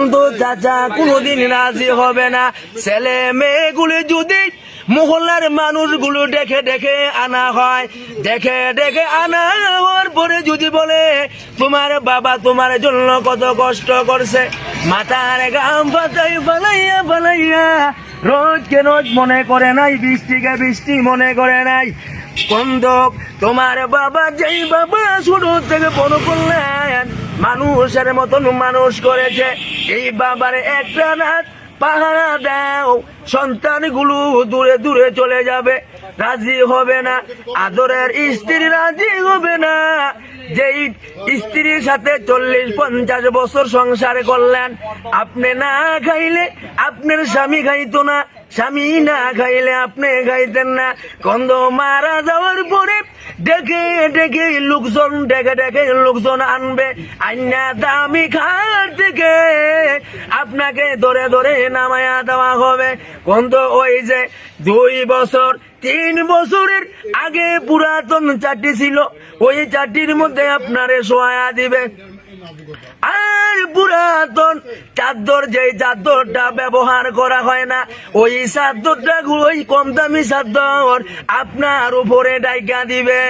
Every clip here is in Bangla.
কিন্তু চাচা, কোনোদিন রাজি হবে না। ছেলে মেয়েগুলি যদি মহল্লার মানুষগুলো দেখে দেখে আনা হয়, দেখে দেখে আনা হওয়ার পরে যদি বলে, তোমার বাবা তোমার জন্য কত কষ্ট করছে। মাথার গাম পাতাই ফালাইয়া ফালাইয়া রোজকে রোজ মনে করে নাই বৃষ্টিকে বৃষ্টি মনে করে নাই। কন্দক তোমার বাবা যেই বাবা ছোট থেকে বড় করলেন মানুষের মতন মানুষ করেছে। এই বাবার একটা নাচ পাহারা দাও, সন্তানগুলো দূরে দূরে চলে যাবে। রাজি হবে না, আদরের স্ত্রী রাজি হবে না। যেই স্ত্রীর সাথে চল্লিশ পঞ্চাশ বছর সংসার করলেন, আপনি না খাইলে আপনার স্বামী খাইতো না, স্বামী না খাইলে আপনি খাইতেন না। কন্দ মারা যাওয়ার পরে ডেকে ডেকে লোকজন, ডেকে ডেকে লোকজন আনবে। আইনা দামি খার থেকে আপনাকে ধরে ধরে নামায়া দেওয়া হবে। কন্দ ওই যে দুই বছর তিন বছরের আগে পুরাতন চারটি ছিল। ওই চারটির মধ্যে আপনারে সোয়া দিবে আর পুরাতন চাদর যে চাদরটা ব্যবহার করা হয় না, ওই চাদরটা ওই কম দামি চাদর আপনার উপরে ডাইকা দিবে।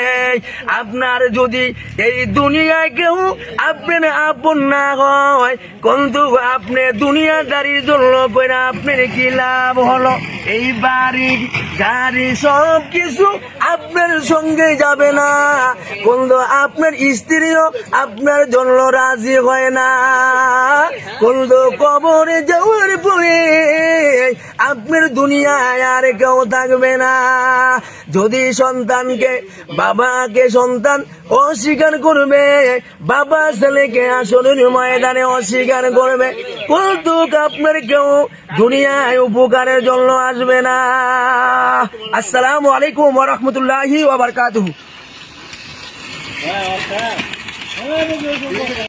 আপনার যদি এই দুনিয়ায় কেউ আপনার আপন না হয়, কিন্তু আপনি দুনিয়াদারির জন্য করে আপনার কি লাভ হলো? এই বাড়ি গাড়ি সব কিছু আপনার সঙ্গে যাবে না। কিন্তু আপনার স্ত্রীও আপনার জন্য রাজি হয় না। কিন্তু কবরে যাওয়ার পরে আপনার দুনিয়ায় আর কেউ থাকবে না। যদি সন্তানকে, বাবাকে সন্তান অস্বীকার করবে, বাবা ছেলেকে আসলের ময়দানে অস্বীকার করবে কিন্তু আপনার কেউ দুনিয়ায় উপকারের জন্য আসবে না। আসসালামু আলাইকুম ওরহমতুল্লাহি ওবরকাতুহু